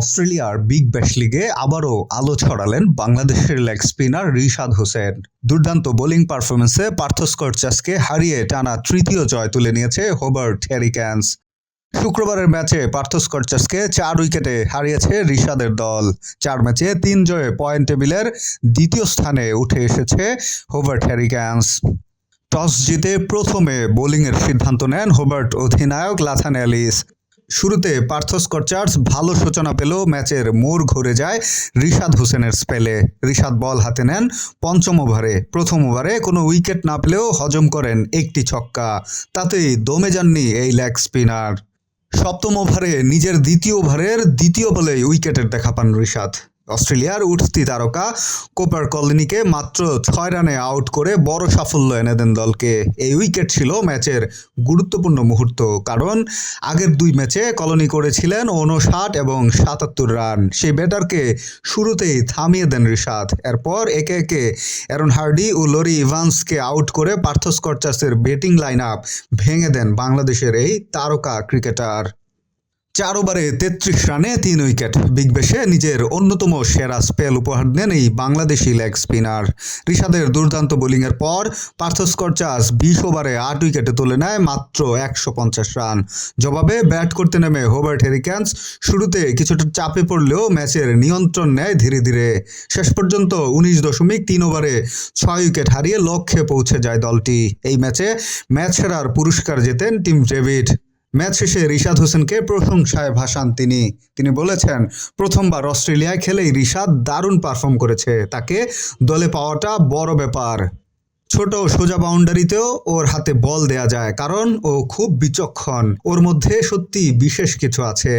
অস্ট্রেলিয়ার Big Bash লিগে আবারও আলো ছড়ালেন বাংলাদেশের লেগ স্পিনার রিশাদ হোসেন। দুর্দান্ত বোলিং পারফরমেন্সে পার্থ স্কটচাসকে হারিয়ে টানা তৃতীয় জয় তুলে নিয়েছে হোবার্ট হ্যারিক্যান্স শুক্রবারের ম্যাচে পার্থ স্কটচাসকে চার উইকেটে হারিয়েছে রিশাদের দল। চার ম্যাচে তিন জয়ে পয়েন্ট টেবিলের দ্বিতীয় স্থানে উঠে এসেছে হোবার্ট হ্যারিক্যান্স টস জিতে প্রথমে বোলিংয়ের সিদ্ধান্ত নেন হোবার্ট অধিনায়ক লাথান অ্যালিস শুরুতে পার্থ স্কটচার্স ভালো সূচনা পেল ম্যাচের মোড় ঘুরে যায় রিশাদ হোসেনের স্পেলে। রিশাদ বল হাতে নেন পঞ্চম ওভারে। প্রথম ওভারে কোনো উইকেট না পেলেও হজম করেন একটি ছক্কা। তাতেই দমে যাননি এই লেগ স্পিনার। সপ্তম ওভারে নিজের দ্বিতীয় ওভারের দ্বিতীয় বলেই উইকেটের দেখা পান রিশাদ। অস্ট্রেলিয়ার উঠতি তারকা কোপার কলোনিকে মাত্র ছয় রানে আউট করে বড় সাফল্য এনে দেন দলকে। এই উইকেট ছিল ম্যাচের গুরুত্বপূর্ণ মুহূর্ত, কারণ আগের দুই ম্যাচে কলোনি করেছিলেন উনষাট এবং সাতাত্তর রান। সেই ব্যাটারকে শুরুতেই থামিয়ে দেন রিশাদ। এরপর একে একে অ্যারন হার্ডি ও লরি ইভান্সকে আউট করে পার্থ স্কটচার্সের ব্যাটিং লাইন আপ ভেঙে দেন বাংলাদেশের এই তারকা ক্রিকেটার। চার ওভারে তেত্রিশ রানে তিন উইকেট। বিগ ব্যাশে নিজের অন্যতম সেরা স্পেল উপহার দেন এই বাংলাদেশি লেগ স্পিনার। রিশাদের দুর্দান্ত বোলিংয়ের পর পার্থ স্করচাস বিশ ওভারে আট উইকেটে তুলে নেয় মাত্র একশো পঞ্চাশ রান। জবাবে ব্যাট করতে নেমে হোবার্ট হেরিক্যান্স শুরুতে কিছুটা চাপে পড়লেও ম্যাচের নিয়ন্ত্রণ নেয় ধীরে ধীরে। শেষ পর্যন্ত উনিশ দশমিক তিন ওভারে ছয় উইকেট হারিয়ে লক্ষ্যে পৌঁছে যায় দলটি। এই ম্যাচে ম্যাচ সেরার পুরস্কার জেতেন টিম ডেভিড। ম্যাচ শেষে রিশাদ হোসেনকে প্রশংসায় ভাসান তিনি। তিনি বলেছেন, প্রথমবার অস্ট্রেলিয়ায় খেলেই রিশাদ দারুণ পারফর্ম করেছে। তাকে দলে পাওয়াটা বড় ব্যাপার। ছোট সোজা বাউন্ডারিতেও ওর হাতে বল দেয়া যায়, কারণ ও খুব বিচক্ষণ। ওর মধ্যে সত্যি বিশেষ কিছু আছে।